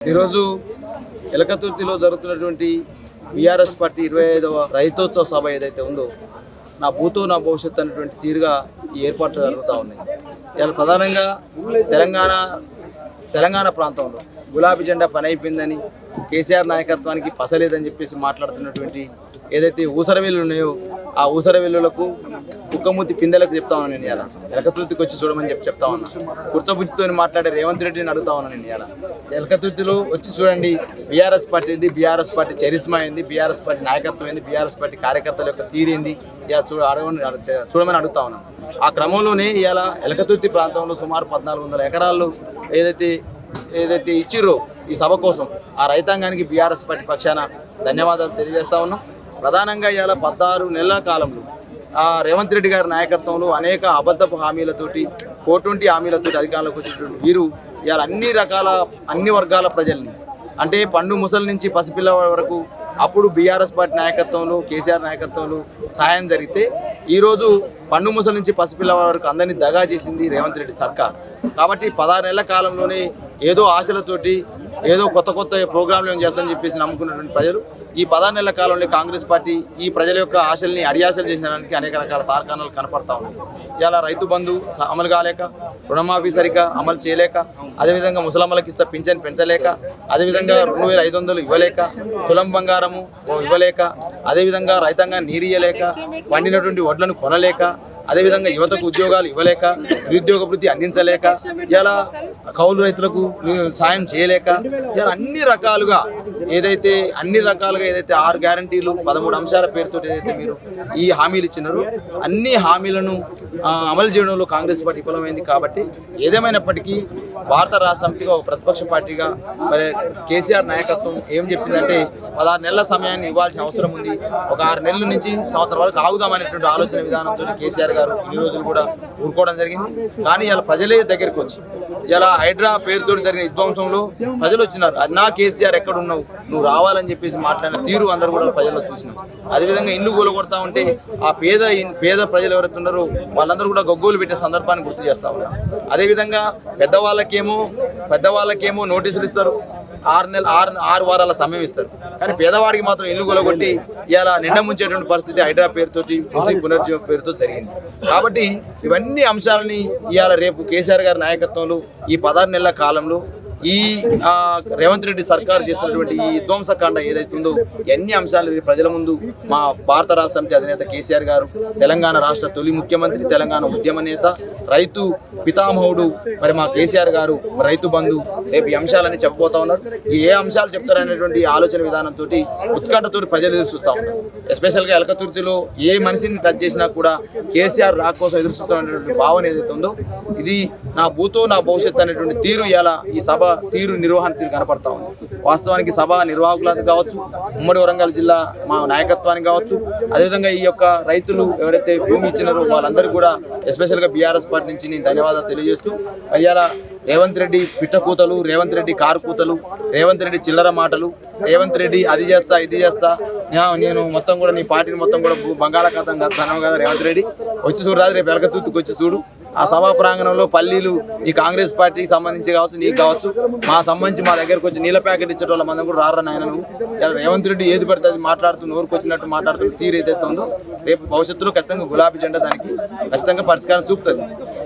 ఈరోజు ఎలకతుర్తిలో జరుగుతున్నటువంటి BRS party ఇరవై ఐదవ రైతోత్సవ సభ ఏదైతే ఉందో నా భూతో నా భవిష్యత్తు అనేటువంటి తీరుగా ఈ ఏర్పాట్లు జరుగుతూ ఉన్నాయి. ఇలా ప్రధానంగా తెలంగాణ తెలంగాణ ప్రాంతంలో గులాబీ జెండా పని అయిపోయిందని కేసీఆర్ నాయకత్వానికి పసలేదని చెప్పేసి మాట్లాడుతున్నటువంటి ఏదైతే ఊసరవేలు ఉన్నాయో ఆ ఊసర విల్లులకు కుక్కమూతి పిందెలకు చెప్తా ఉన్నాను నేను ఇలా ఎలకతుర్తికి వచ్చి చూడమని చెప్పి చెప్తా ఉన్నా. కుర్చబుద్ధితో మాట్లాడే రేవంత్ రెడ్డిని అడుగుతా ఉన్నాను నేను ఇలా ఎలకతుర్తిలో వచ్చి చూడండి బీఆర్ఎస్ పార్టీ ఏంది? బీఆర్ఎస్ పార్టీ చరిస్మా ఏంది? బీఆర్ఎస్ పార్టీ నాయకత్వం ఏంది? బీఆర్ఎస్ పార్టీ కార్యకర్తల యొక్క తీరేంది ఇలా చూడ అడగని చూడమని అడుగుతా ఉన్నాను ఆ క్రమంలోనే ఇవాళ ఎలకతుర్తి ప్రాంతంలో సుమారు పద్నాలుగు వందల ఎకరాల్లో ఏదైతే ఏదైతే ఇచ్చిర్రో ఈ సభ కోసం ఆ రైతాంగానికి బీఆర్ఎస్ పార్టీ పక్షాన ధన్యవాదాలు తెలియజేస్తా ఉన్నాం. ప్రధానంగా ఇవాళ పద్నారు నెలల కాలంలో ఆ రేవంత్ రెడ్డి గారి నాయకత్వంలో అనేక అబద్ధపు హామీలతోటి కోటువంటి హామీలతోటి అధికారంలోకి వచ్చినటువంటి వీరు ఇవాళ అన్ని రకాల అన్ని వర్గాల ప్రజల్ని. అంటే పండు ముసలి నుంచి పసిపిల్ల వరకు అప్పుడు బీఆర్ఎస్ పార్టీ నాయకత్వంలో కేసీఆర్ నాయకత్వంలో సహాయం జరిగితే ఈరోజు పండు ముసలి నుంచి పసిపిల్ల వరకు అందరినీ దగా చేసింది రేవంత్ రెడ్డి సర్కార్. కాబట్టి పదహారు నెలల కాలంలోనే ఏదో ఆశలతోటి ఏదో కొత్త కొత్త ప్రోగ్రాంలు ఏం చేస్తామని చెప్పేసి నమ్ముకున్నటువంటి ప్రజలు ఈ పదహారు నెలల కాలంలో కాంగ్రెస్ పార్టీ ఈ ప్రజల యొక్క ఆశల్ని అడియాసలు చేసడానికి అనేక రకాల తార్కాణాలు కనపడతా ఉన్నాయి. ఇలా రైతు బంధు అమలు కాలేక రుణమాఫీ సరిగ్గా అమలు చేయలేక అదేవిధంగా ముసలమ్మలకి ఇస్తే పింఛన్ పెంచలేక అదేవిధంగా రెండు వేల ఐదు వందలు ఇవ్వలేక తులం బంగారము ఇవ్వలేక అదేవిధంగా రైతాంగా నీరు ఇయ్యలేక పండినటువంటి వడ్లను కొనలేక అదేవిధంగా యువతకు ఉద్యోగాలు ఇవ్వలేక నిరుద్యోగ వృత్తి అందించలేక ఇలా కౌలు రైతులకు సాయం చేయలేక ఇలా అన్ని రకాలుగా ఏదైతే అన్ని రకాలుగా ఏదైతే ఆరు గ్యారంటీలు పదమూడు అంశాల పేరుతో ఏదైతే మీరు ఈ హామీలు ఇచ్చినారో అన్ని హామీలను అమలు చేయడంలో కాంగ్రెస్ పార్టీ విఫలమైంది కాబట్టి ఏదేమైనప్పటికీ భారత రాష్ట్ర సమితిగా ఒక ప్రతిపక్ష పార్టీగా మరి కేసీఆర్ నాయకత్వం ఏం చెప్పిందంటే పదహారు నెలల సమయాన్ని ఇవ్వాల్సిన అవసరం ఉంది. ఒక ఆరు నెలల నుంచి సంవత్సరం వరకు ఆగుదామనేటువంటి ఆలోచన విధానంతో కేసీఆర్ గారు ఈ రోజులు కూడా ఊరుకోవడం జరిగింది. కానీ ఇలా ప్రజలే దగ్గరికి వచ్చి ఇలా హైడ్రా పేరుతో జరిగిన విధ్వంసంలో ప్రజలు వచ్చినారు. అది నా కేసీఆర్ ఎక్కడ ఉన్నావు నువ్వు రావాలని చెప్పేసి మాట్లాడిన తీరు అందరూ కూడా ప్రజల్లో చూసినాం. అదేవిధంగా ఇల్లు కూలగొడతా ఉంటే ఆ పేద పేద ప్రజలు ఎవరైతే ఉన్నారో వాళ్ళందరూ కూడా గొగ్గోలు పెట్టే సందర్భాన్ని గుర్తు చేస్తా ఉన్నాం. అదేవిధంగా పెద్దవాళ్ళకేమో పెద్దవాళ్ళకేమో నోటీసులు ఇస్తారు. ఆరు నెల ఆరు ఆరు వారాల సమయం ఇస్తారు. కానీ పేదవాడికి మాత్రం ఇల్లు కొలగొట్టి ఇలా నిండా ముంచేటువంటి పరిస్థితి హైడ్రా పేరుతోటి ముసి పునర్జీవ పేరుతో జరిగింది. కాబట్టి ఇవన్నీ అంశాలని ఇవాళ రేపు కేసీఆర్ గారి నాయకత్వంలో ఈ పదహారు నెలల కాలంలో ఈ ఆ, రేవంత్ రెడ్డి సర్కారు చేస్తున్నటువంటి ఈ ధ్వంసకాండ ఏదైతే ఉందో ఎన్ని అంశాలు ప్రజల ముందు మా భారత రాష్ట్ర సమితి అధినేత కేసీఆర్ గారు తెలంగాణ రాష్ట్ర తొలి ముఖ్యమంత్రి తెలంగాణ ఉద్యమ నేత రైతు పితామహుడు మరి మా కేసీఆర్ గారు రైతు బంధు రేపు ఈ అంశాలని చెప్పబోతా ఉన్నారు. ఏ అంశాలు చెప్తారనేటువంటి ఆలోచన విధానంతో ఉత్కంఠతో ప్రజలు ఎదురు చూస్తూ ఉన్నారు. ఎస్పెషల్గా ఎలకతుర్తిలో ఏ మనిషిని టచ్ చేసినా కూడా కేసీఆర్ రా కోసం ఎదురు చూస్తున్నటువంటి భావన ఏదైతే ఉందో ఇది నా భూతో నా భవిష్యత్తు అనేటువంటి తీరు ఇలా ఈ సభ తీరు నిర్వహణ తీరు కనపడతా ఉంది. వాస్తవానికి సభ నిర్వాహకులకు కావచ్చు ఉమ్మడి వరంగల్ జిల్లా మా నాయకత్వానికి కావచ్చు అదేవిధంగా ఈ యొక్క రైతులు ఎవరైతే భూమి ఇచ్చినారో వాళ్ళందరూ కూడా ఎస్పెషల్గా బీఆర్ఎస్ పార్టీ నుంచి నేను ధన్యవాదాలు తెలియజేస్తూ అయ్యాల రేవంత్ రెడ్డి పిట్టకూతలు రేవంత్ రెడ్డి కారు కూతలు రేవంత్ రెడ్డి చిల్లర మాటలు రేవంత్ రెడ్డి అది చేస్తా ఇది చేస్తా నేను మొత్తం కూడా నీ పార్టీని మొత్తం కూడా భూ- బంగాళాఖాతం కదా రేవంత్ రెడ్డి. వచ్చి చూడు రాదు రేపు ఎలకతూతుకు వచ్చి చూడు. ఆ సభా ప్రాంగణంలో పల్లీలు ఈ కాంగ్రెస్ పార్టీకి సంబంధించి కావచ్చు నీకు కావచ్చు మా సంబంధించి మా దగ్గరకు వచ్చి నీళ్ళ ప్యాకెట్ ఇచ్చే వాళ్ళ మందం కూడా రారా నాయన నువ్వు? రేవంత్ రెడ్డి ఏది పడితే అది మాట్లాడుతూ నోరుకు వచ్చినట్టు మాట్లాడుతూ తీరు ఏదైతే ఉందో రేపు భవిష్యత్తులో ఖచ్చితంగా గులాబీ జెండా దానికి ఖచ్చితంగా పరిష్కారం చూపుతుంది.